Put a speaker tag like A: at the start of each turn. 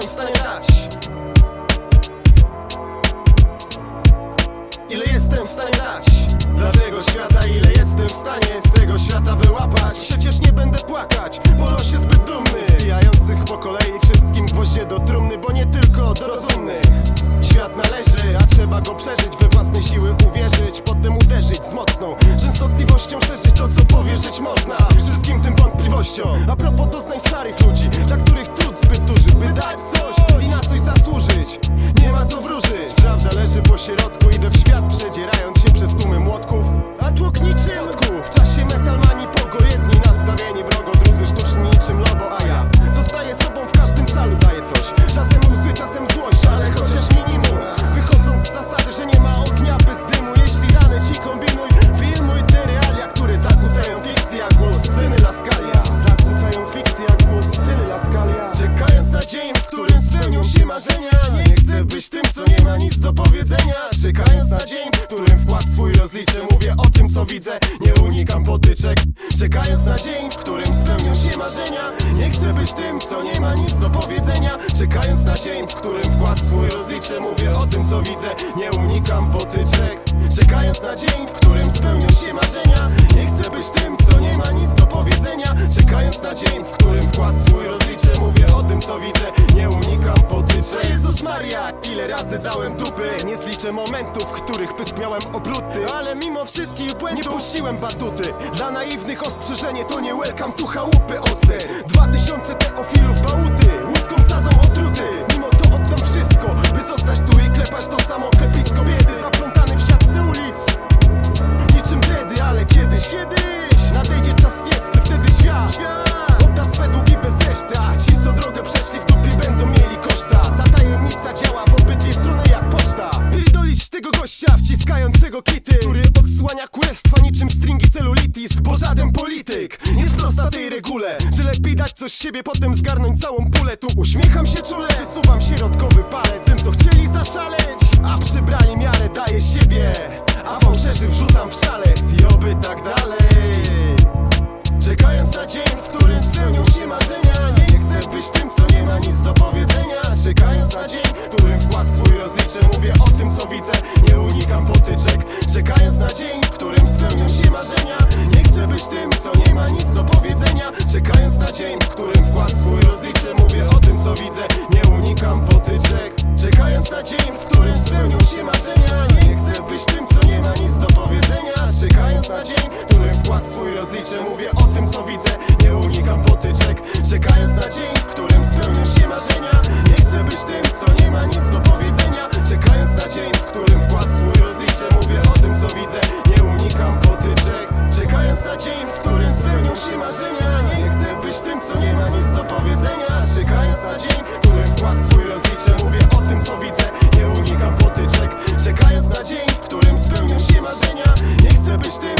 A: w stanie dać Ile jestem w stanie dać Dla tego świata? Ile jestem w stanie Z tego świata wyłapać? Przecież nie będę płakać, bo los jest zbyt dumny. Wbijających po kolei wszystkim gwoździe do trumny Bo nie tylko do rozumnych. Świat należy, a trzeba go przeżyć We własne siły uwierzyć, potem uderzyć z mocną Częstotliwością szerzyć to co powierzyć można. Wszystkim tym wątpliwościom. A propos doznań starych ludzi Dla których trud zbyt duży, by dać coś I na coś zasłużyć. Nie marzenia. Nie chcę być tym, co nie ma nic do powiedzenia. Czekając na dzień, w którym wkład swój rozliczę Mówię o tym, co widzę, nie unikam potyczek. Czekając na dzień, w którym spełnią się marzenia. Nie chcę być tym, co nie ma nic do powiedzenia. Czekając na dzień, w którym wkład swój rozliczę Mówię o tym, co widzę, nie unikam potyczek. Czekając na dzień, w którym spełnią się marzenia. Nie chcę być tym, co nie ma nic do powiedzenia. Czekając na dzień, w którym wkład swój rozliczę Mówię o tym, co widzę, ile razy dałem dupy. Nie zliczę momentów, w których pysk miałem obruty. Ale mimo wszystkich błędów nie puściłem batuty. Dla naiwnych ostrzeżenie to nie welcome tu chałupy oster 2000 teofilów bałuty Łódzką sadzą otruty. Mimo to oddam wszystko, by zostać tu i klepać to samo klepisko biedy. Zaplątany w siatce ulic. Niczym dredy, ale kiedyś, kiedyś tego gościa wciskającego kity Który odsłania kurestwa niczym stringi celulitis Bo żaden polityk nie sprosta tej regule Że lepiej dać coś siebie, potem zgarnąć całą pulę. Tu uśmiecham się czule, wysuwam środkowy palec Tym co chcieli zaszaleć, a przybrali miarę Daję siebie, a fałszerzy wrzucam w szalet I oby tak dalej. Czekając na dzień, w którym spełnią się marzenia Nie chcę być tym, co nie ma nic do powiedzenia. Czekając na dzień, w którym wkład swój rozliczę Mówię o tym, co widzę, dzień, w którym spełnią się marzenia. Nie chcę być tym, co nie ma nic do powiedzenia. Czekając na dzień, w którym wkład swój rozliczę Mówię o tym, co widzę, nie unikam potyczek. Czekając na dzień, w którym spełnią się marzenia. Nie chcę być tym, co nie ma nic do powiedzenia. Czekając na dzień, w którym wkład swój rozliczę Mówię o tym, co widzę, nie unikam potyczek. Czekając na dzień, w którym spełnią się marzenia. Nie chcę być tym, co nie ma nic do Zły wkład, zły rozlicze Mówię o tym co widzę, nie unikam potyczek Czekając na dzień, w którym spełnią się marzenia. Nie chcę być tym